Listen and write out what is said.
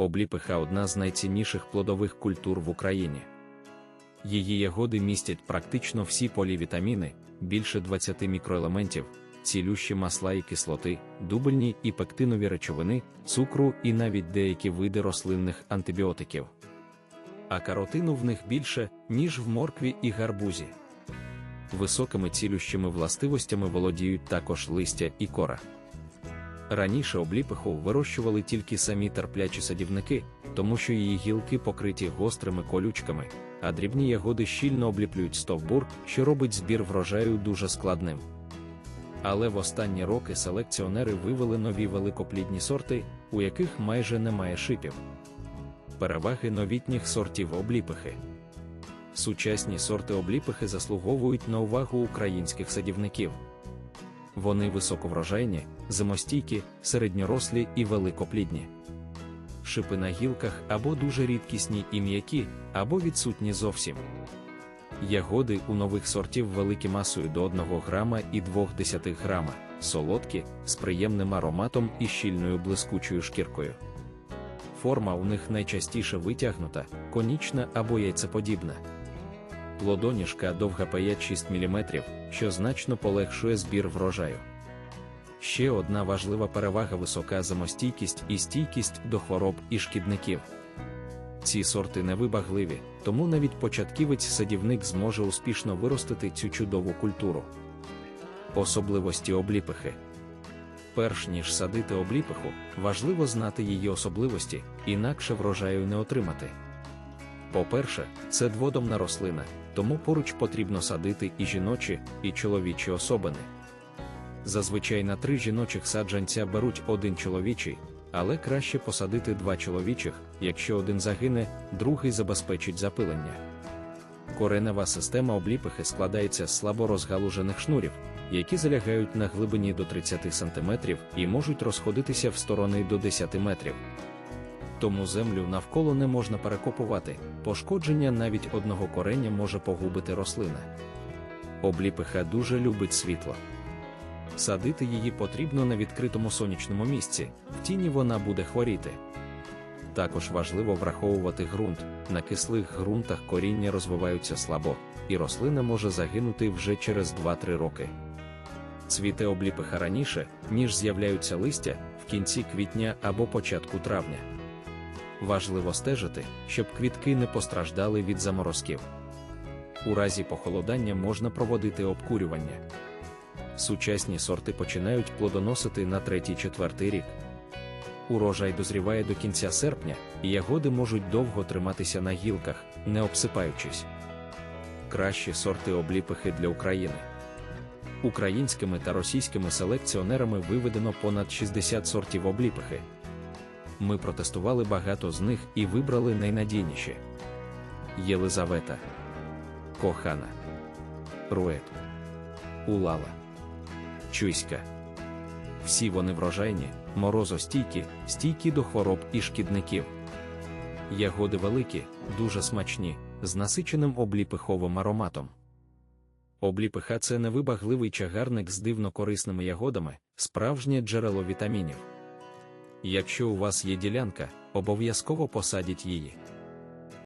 Обліпиха одна з найцінніших плодових культур в Україні. Її ягоди містять практично всі полівітаміни, більше 20 мікроелементів, цілющі масла і кислоти, дубельні і пектинові речовини, цукру і навіть деякі види рослинних антибіотиків. А каротину в них більше, ніж в моркві і гарбузі. Високими цілющими властивостями володіють також листя і кора. Раніше обліпиху вирощували тільки самі терплячі садівники, тому що її гілки покриті гострими колючками, а дрібні ягоди щільно обліплюють стовбур, що робить збір врожаю дуже складним. Але в останні роки селекціонери вивели нові великоплідні сорти, у яких майже немає шипів. Переваги новітніх сортів обліпихи. Сучасні сорти обліпихи заслуговують на увагу українських садівників. Вони високоврожайні, зимостійкі, середньорослі і великоплідні. Шипи на гілках або дуже рідкісні і м'які, або відсутні зовсім. Ягоди у нових сортів великі масою до 1 грама і 0,2 грама, солодкі, з приємним ароматом і щільною блискучою шкіркою. Форма у них найчастіше витягнута, конічна або яйцеподібна. Плодоніжка довга 5-6 мм, що значно полегшує збір врожаю. Ще одна важлива перевага висока зимостійкість і стійкість до хвороб і шкідників. Ці сорти невибагливі, тому навіть початківець-садівник зможе успішно виростити цю чудову культуру. Особливості обліпихи. Перш ніж садити обліпиху, важливо знати її особливості, інакше врожаю не отримати. По-перше, це дводомна рослина, тому поруч потрібно садити і жіночі, і чоловічі особини. Зазвичай на три жіночих саджанця беруть один чоловічий, але краще посадити два чоловічих, якщо один загине, другий забезпечить запилення. Коренева система обліпихи складається з слабо розгалужених шнурів, які залягають на глибині до 30 см і можуть розходитися в сторони до 10 метрів. Тому землю навколо не можна перекопувати, пошкодження навіть одного кореня може погубити рослина. Обліпиха дуже любить світло. Садити її потрібно на відкритому сонячному місці, в тіні вона буде хворіти. Також важливо враховувати ґрунт, на кислих ґрунтах коріння розвиваються слабо, і рослина може загинути вже через 2-3 роки. Цвіте обліпиха раніше, ніж з'являються листя в кінці квітня або початку травня. Важливо стежити, щоб квітки не постраждали від заморозків. У разі похолодання можна проводити обкурювання. Сучасні сорти починають плодоносити на 3-4 рік. Урожай дозріває до кінця серпня, і ягоди можуть довго триматися на гілках, не обсипаючись. Кращі сорти обліпихи для України. Українськими та російськими селекціонерами виведено понад 60 сортів обліпихи. Ми протестували багато з них і вибрали найнадійніші: Єлизавета, Кохана, Рует, Улала, Чуйська. Всі вони врожайні, морозостійкі, стійкі до хвороб і шкідників. Ягоди великі, дуже смачні, з насиченим обліпиховим ароматом. Обліпиха це невибагливий чагарник з дивно корисними ягодами, справжнє джерело вітамінів. Якщо у вас є ділянка, обов'язково посадіть її.